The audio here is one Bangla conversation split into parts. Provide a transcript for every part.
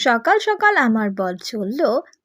সকাল সকাল আমার বল চলল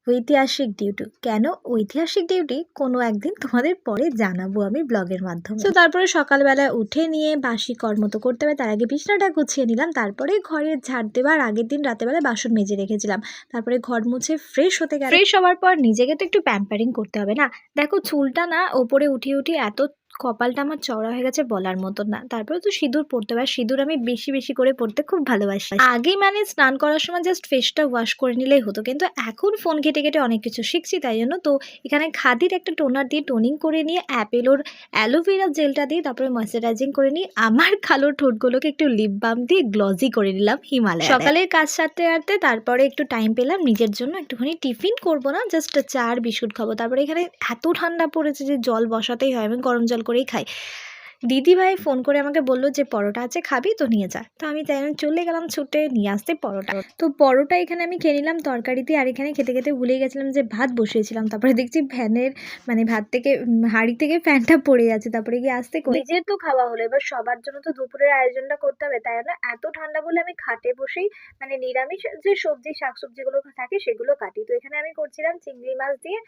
ঐতিহাসিক ডিউটি। কেন? ঐতিহাসিক ডিউটি কোনো একদিন তোমাদের পরে জানাব আমি ব্লগের মাধ্যমে। তো তারপরে সকালবেলা উঠে নিয়ে বাসি কর্ম তো করতে হবে, তার আগে বিছনাটা গুছিয়ে নিলাম, তারপরে ঘরে ঝাড় দেওয়ার আগের দিন রাতেবেলা বাসন মেজে রেখেছিলাম। তারপরে ঘর মুছে ফ্রেশ হতে গেলে। ফ্রেশ হওয়ার পর নিজেকে তো একটু প্যাম্পারিং করতে হবে না? দেখো চুলটা না ওপরে উঠিয়ে উঠিয়ে এত কপালটা আমার চওড়া হয়ে গেছে বলার মতো না। তারপরে তো সিঁদুর পড়তে হবে সিঁদুর আমি বেশি বেশি করে পড়তে খুব ভালোবাসি। আগেই মানে স্নান করার সময় জাস্ট ফেসটা ওয়াশ করে নিলেই হতো, কিন্তু এখন ফোন ঘেটে ঘেটে অনেক কিছু শিখছি, তাই জন্য তো এখানে খাদির একটা টোনার দিয়ে টোনিং করে নিয়ে অ্যাপেলোর অ্যালোভেরা জেলটা দিয়ে তারপরে ময়শ্চারাইজিং করে নিয়ে, আমার কালো ঠোঁটগুলোকে একটু লিপ বাম দিয়ে গ্লজি করে নিলাম হিমালয় সকালের কাজ সারতে সারতে তারপরে একটু টাইম পেলাম, নিজের জন্য একটুখানি টিফিন করব না জাস্ট চা আর বিস্কুট খাব। তারপরে এখানে এত ঠান্ডা পড়েছে যে জল বসাতেই হয় আমি গরম জল করেই খাই। দিদি ভাই ফোন করে আমাকে বলল যে, পরোটা আছে, খাবি তো, নিয়ে যা। তো আমি তাই চলে গেলাম ছুটে নিয়ে আসতে পরোটা। তো পরোটা এখানে আমি খেয়ে নিলাম তরকারিতে আর এখানে খেতে খেতে ভুলে গেছিলাম যে, ভাত বসিয়েছিলাম। তারপরে দেখছি ফ্যানের মানে ভাত থেকে হাড়ি থেকে ফ্যানটা পড়ে যাচ্ছে তারপরে গিয়ে আসতে নিজের তো খাওয়া হলো। এবার সবার জন্য তো দুপুরের আয়োজনটা করতে হবে। খাটে বসেই মানে নিরামিষ যে সবজি, শাকসবজিগুলো থাকে সেগুলো কাটি। তো এখানে আমি করছিলাম চিংড়ি মাছ দিয়ে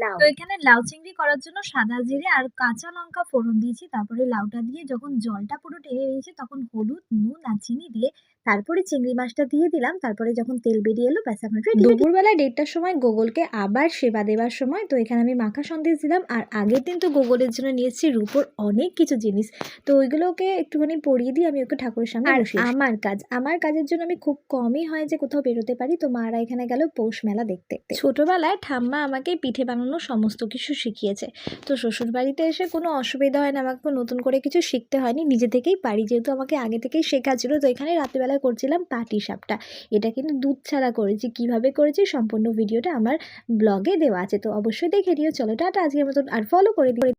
লাউ। তো এখানে লাউ চিংড়ি করার জন্য সাদা জিরে আর কাঁচা লঙ্কা ফোড়ন দিয়েছি। তারপরে লাউটা দিয়ে যখন জলটা পুরো টেনে নিয়েছি, তখন হলুদ, নুন আর চিনি দিয়ে তারপরে চিংড়ি মাছটা দিয়ে দিলাম তারপরে যখন তেল বেরিয়ে এলো ব্যাস আমার ready। দুপুরবেলা দেড়টার সময় গোগলকে আবার সেবা দেওয়ার সময় তো এখানে আমি মাখা সন্দেশ দিলাম আর আগের দিন তো গোগলের জন্য নিয়েছি রূপোর অনেক কিছু জিনিস তো ওইগুলোকে একটুখানি পরিয়ে দিয়ে আমি ওকে ঠাকুরের সামনে আর আমার কাজ আমার কাজের জন্য আমি খুব কমই হয় যে কোথাও বেরোতে পারি তো মারা এখানে গেল পৌষ মেলা দেখতে ছোটবেলায় ঠাম্মা আমাকে পিঠে বানানো সমস্ত কিছু শিখিয়েছে তো শ্বশুর বাড়িতে এসে কোনো অসুবিধা হয় না আমাকে নতুন করে কিছু শিখতে হয়নি নিজে থেকেই পারি যেহেতু আমাকে আগে থেকেই শেখা ছিল তো এখানে রাত্রিবেলা করছিলাম পাটি সাপটা। এটা কিন্তু দুধ ছাড়া করেছি। কীভাবে করেছি সম্পূর্ণ ভিডিওটা আমার ব্লগে দেওয়া আছে। তো অবশ্যই দেখে নিও। চলো টাটা। আজকের মতন আর ফলো করে দিও।